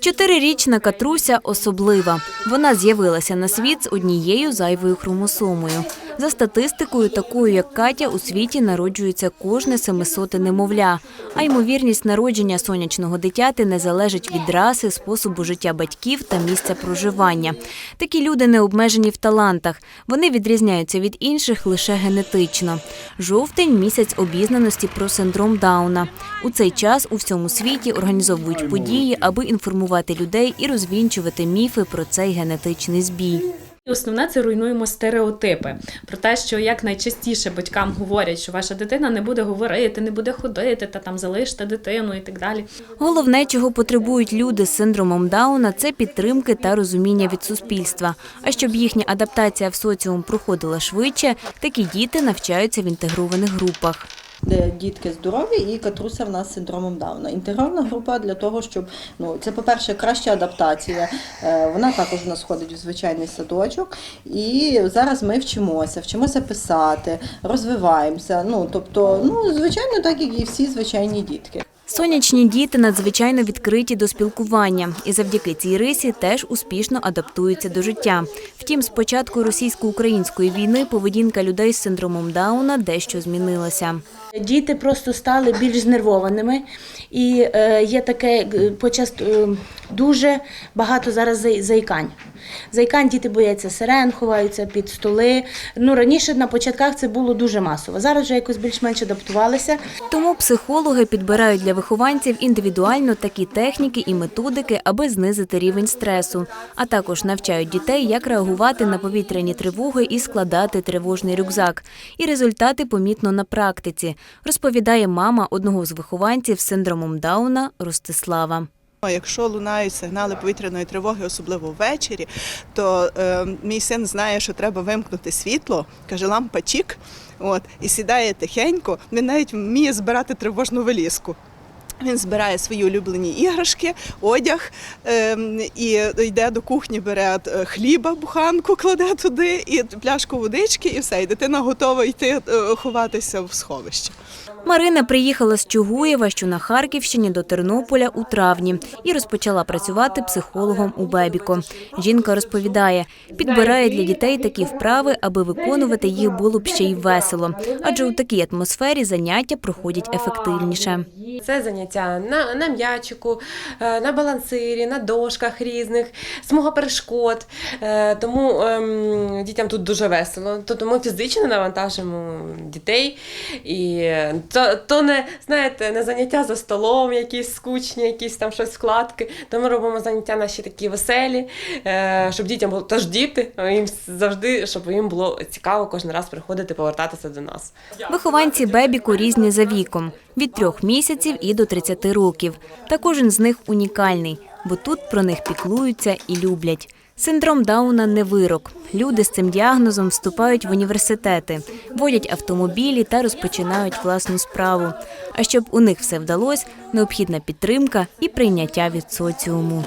Чотирирічна Катруся особлива. Вона з'явилася на світ з однією зайвою хромосомою. За статистикою, такою як Катя, у світі народжується кожне семисоте немовля. А ймовірність народження сонячного дитяти не залежить від раси, способу життя батьків та місця проживання. Такі люди не обмежені в талантах. Вони відрізняються від інших лише генетично. Жовтень місяць обізнаності про синдром Дауна. У цей час у всьому світі організовують події, аби інформувати людей і розвінчувати міфи про цей генетичний збій. І Основне це руйнуємо стереотипи про те, що як найчастіше батькам говорять, що ваша дитина не буде говорити, не буде ходити, та там залиште дитину і так далі. Головне, чого потребують люди з синдромом Дауна, це підтримки та розуміння від суспільства. А щоб їхня адаптація в соціум проходила швидше, такі діти навчаються в інтегрованих групах. Де дітки здорові і катруся в нас з синдромом Дауна. Інтегральна група для того, щоб ну це, по-перше, краща адаптація. Е, Вона також у нас ходить у звичайний садочок. І зараз ми вчимося, вчимося писати, розвиваємося. Ну тобто, ну звичайно, так як і всі звичайні дітки. Сонячні діти надзвичайно відкриті до спілкування і завдяки цій рисі теж успішно адаптуються до життя. Втім, з початку російсько-української війни поведінка людей з синдромом Дауна дещо змінилася. Діти просто стали більш знервованими, і е, є таке е, е, дуже багато зараз заїкань. Заїкань діти бояться сирен, ховаються під столи. Ну раніше на початках це було дуже масово. Зараз вже якось більш-менш адаптувалися. Тому психологи підбирають для вихованців індивідуально такі техніки і методики, аби знизити рівень стресу, а також навчають дітей, як реагувати на повітряні тривоги і складати тривожний рюкзак. І результати помітно на практиці, розповідає мама одного з вихованців з синдромом Дауна Ростислава. Якщо лунають сигнали повітряної тривоги, особливо ввечері, то е, мій син знає, що треба вимкнути світло, каже, лампа чік, от, і сідає тихенько. Він навіть вміє збирати тривожну валізку. Він збирає свої улюблені іграшки, одяг ем, і йде до кухні, бере е, хліба, буханку, кладе туди, і пляшку водички, і все. І дитина готова йти е, ховатися в сховище. Марина приїхала з Чугуєва, що на Харківщині, до Тернополя у травні і розпочала працювати психологом у Бебіко. Жінка розповідає, підбирає для дітей такі вправи, аби виконувати їх було б ще й весело, адже у такій атмосфері заняття проходять ефективніше. Це заняття на, на м'ячику, е, на балансирі, на дошках різних, смуга перешкод. Е, Тому ем, дітям тут дуже весело. То- Тому фізично навантажимо дітей. І то, то не, знаєте, не заняття за столом, якісь скучні, якісь там щось вкладки. То ми робимо заняття наші такі веселі, е, щоб дітям було тож діти, їм завжди, щоб їм було цікаво кожен раз приходити, повертатися до нас. Вихованці Бебіку різні за віком від трьох місяців і до 30 років. Та кожен з них унікальний, бо тут про них піклуються і люблять. Синдром Дауна не вирок. Люди з цим діагнозом вступають в університети, водять автомобілі та розпочинають власну справу. А щоб у них все вдалося, необхідна підтримка і прийняття від соціуму.